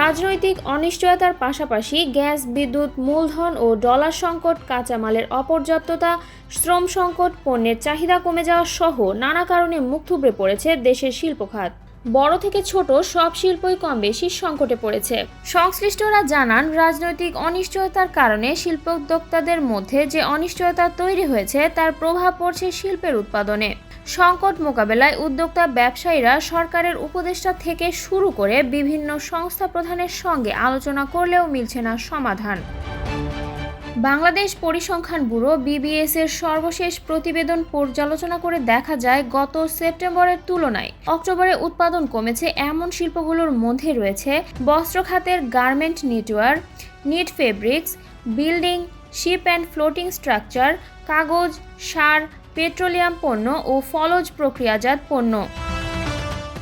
রাজনৈতিক অনিশ্চয়তার পাশাপাশি গ্যাস, বিদ্যুৎ, মূলধন ও ডলার সংকট, কাঁচামালের অপর্যাপ্ততা, শ্রম সংকট, পণ্যের চাহিদা কমে যাওয়া সহ নানা কারণে মুখ থুবড়ে পড়েছে দেশের শিল্প খাত। বড় থেকে ছোট সব শিল্পই কম বেশি সংকটে পড়েছে। সংশ্লিষ্টরা জানান, রাজনৈতিক অনিশ্চয়তার কারণে শিল্প উদ্যোক্তাদের মধ্যে যে অনিশ্চয়তা তৈরি হয়েছে, তার প্রভাব পড়ছে শিল্পের উৎপাদনে। সংকট মোকাবেলায় উদ্যোক্তা ব্যবসায়ীরা সরকারের উপদেষ্টা থেকে শুরু করে বিভিন্ন সংস্থা প্রধানের সঙ্গে আলোচনা করলেও মিলছে না সমাধান। বাংলাদেশ পরিসংখ্যান ব্যুরো বিবিএস এর সর্বশেষ প্রতিবেদন পর্যালোচনা করে দেখা যায়, গত সেপ্টেম্বরের তুলনায় অক্টোবরে উৎপাদন কমেছে এমন শিল্পগুলোর মধ্যে রয়েছে বস্ত্র খাতের garment network, knit fabrics, building, ship and floating structure, কাগজ, সার পেট্রোলিয়াম পণ্য ও ফলজ প্রক্রিয়াজাত পণ্য।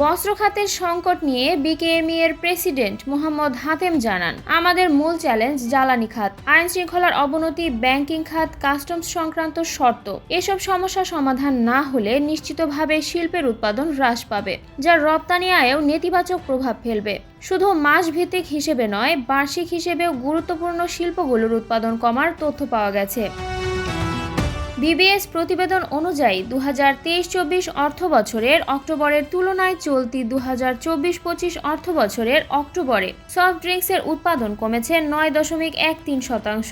বস্ত্র খাতের সংকট নিয়ে বিকেএমই এর প্রেসিডেন্ট মোহাম্মদ হাতেম জানান, আমাদের মূল চ্যালেঞ্জ জ্বালানি খাত। আইন শৃঙ্খলার অবনতি, ব্যাংকিং খাত, কাস্টমস সংক্রান্ত শর্ত। এসব সমস্যা সমাধান না হলে নিশ্চিতভাবে শিল্পের উৎপাদন হ্রাস পাবে, যা রপ্তানি আয়েও নেতিবাচক প্রভাব ফেলবে। শুধু মাস ভিত্তিক হিসেবে নয়, বার্ষিক হিসেবেও গুরুত্বপূর্ণ শিল্পগুলোর উৎপাদন কমার তথ্য পাওয়া গেছে। বিবিএস প্রতিবেদন অনুযায়ী দু হাজার তেইশ চব্বিশ অর্থ বছরের অক্টোবরের তুলনায় চলতি দু হাজার চব্বিশ পঁচিশ অর্থ বছরের অক্টোবরে সফট ড্রিঙ্কসের উৎপাদন কমেছে নয় দশমিক এক তিন শতাংশ।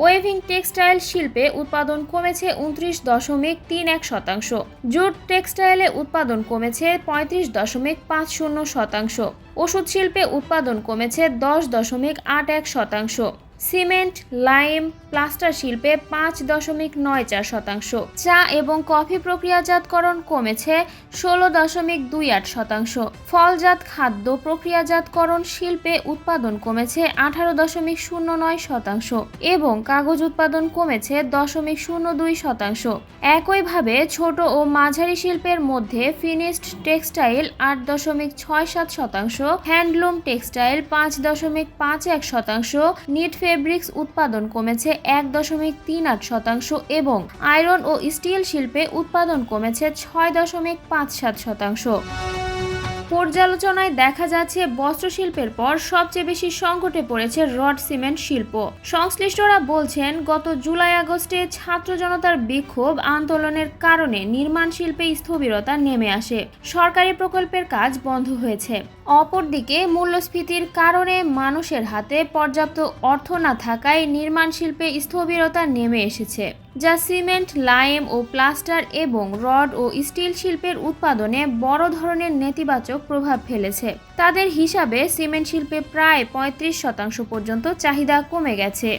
ওয়েভিং টেক্সটাইল শিল্পে উৎপাদন কমেছে উনত্রিশ দশমিক তিন এক শতাংশ। জুট টেক্সটাইলে উৎপাদন কমেছে পঁয়ত্রিশ দশমিক পাঁচ শূন্য শতাংশ। ওষুধ শিল্পে উৎপাদন কমেছে দশ দশমিক আট এক শতাংশ। সিমেন্ট, লাইম, প্লাস্টার শিল্পে পাঁচ দশমিক নয় চার শতাংশ। চা এবং কফি প্রক্রিয়াজাতকরণ কমেছে ষোলো দশমিক দুই আট শতাংশ। ফলজাত খাদ্য প্রক্রিয়াজাতকরণ শিল্পে উৎপাদন কমেছে আঠারো দশমিক শূন্য নয় শতাংশ এবং কাগজ উৎপাদন কমেছে দশমিক শূন্য দুই শতাংশ। একইভাবে ছোট ও মাঝারি শিল্পের মধ্যে ফিনিশড টেক্সটাইল আট দশমিক ছয় সাত শতাংশ, হ্যান্ডলুম টেক্সটাইল পাঁচ দশমিক পাঁচ এক শতাংশ, নিট ফেব্রিক্স উৎপাদন কমেছে এক দশমিক তিন আট শতাংশ এবং আয়রন ও স্টিল শিল্পে উৎপাদন কমেছে ছয় দশমিক পাঁচ সাত শতাংশ। পর্যালোচনায় দেখা যাচ্ছে বস্ত্রশিল্পের পর সবচেয়ে বেশি সংকটে পড়েছে রড সিমেন্ট শিল্প। সংশ্লিষ্টরা বলছেন, গত জুলাই আগস্টে ছাত্র জনতার বিক্ষোভ আন্দোলনের কারণে নির্মাণ শিল্পে স্থবিরতা নেমে আসে। সরকারি প্রকল্পের কাজ বন্ধ হয়েছে। অপরদিকে, মূল্যস্ফীতির কারণে মানুষের হাতে পর্যাপ্ত অর্থ না থাকায় নির্মাণ শিল্পে স্থবিরতা নেমে এসেছে। যা সিমেন্ট, লাইম ও প্লাস্টার এবং রড ও স্টিল শিল্পের উৎপাদনে বড় ধরনের নেতিবাচক প্রভাব ফেলেছে। তাদের হিসাবে সিমেন্ট শিল্পে প্রায় পঁয়ত্রিশ শতাংশ পর্যন্ত চাহিদা কমে গেছে।